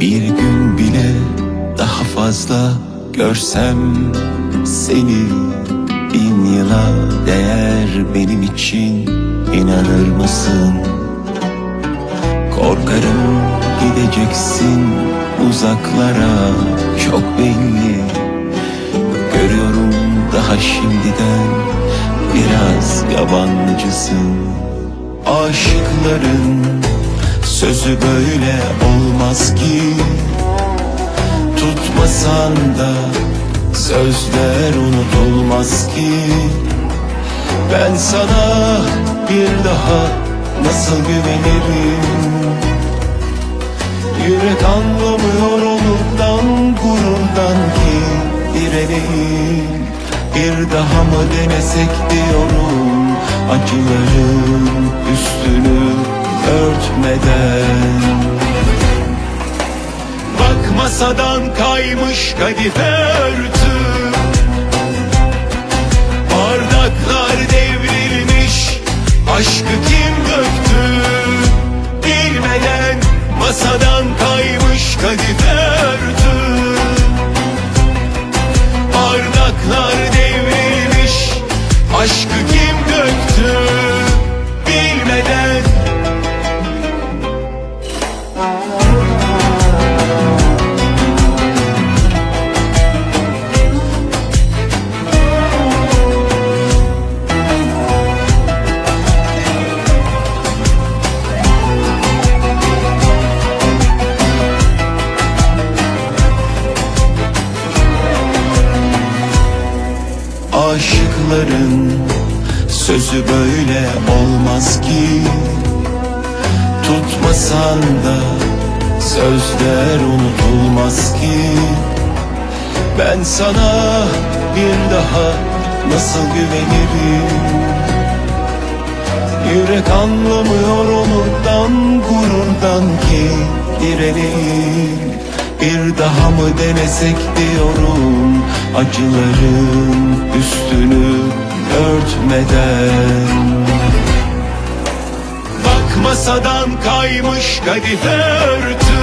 Bir gün bile daha fazla görsem seni Bin yıla değer benim için inanır mısın? Korkarım gideceksin uzaklara çok belli Görüyorum daha şimdiden biraz yabancısın Aşıkların sözü böyle olmaz ki. Tutmasan da sözler unutulmaz ki. Ben sana bir daha nasıl güvenirim? Yürek anlamıyor onurdan gururdan ki direneyim. Bir daha mı denesek diyorum acıların üstünü örtmeden Bak masadan kaymış kadife örtü. Bardaklar devrilmiş Aşkı kim döktü? Bilmeden masadan kaymış kadife Aşıkların sözü böyle olmaz ki. Tutmasan da sözler unutulmaz ki. Ben sana bir daha nasıl güvenirim? Yürek anlamıyor onurdan gururdan ki direneyim. Bir daha mı denesek diyorum acıların üstünü örtmeden. Bak masadan kaymış kadife örtü.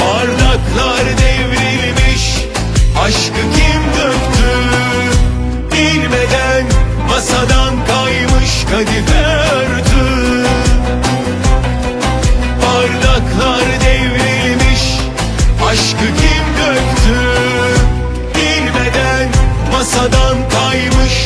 Bardaklar devrilmiş Aşkı kim döktü? Bilmeden masadan kaymış kadife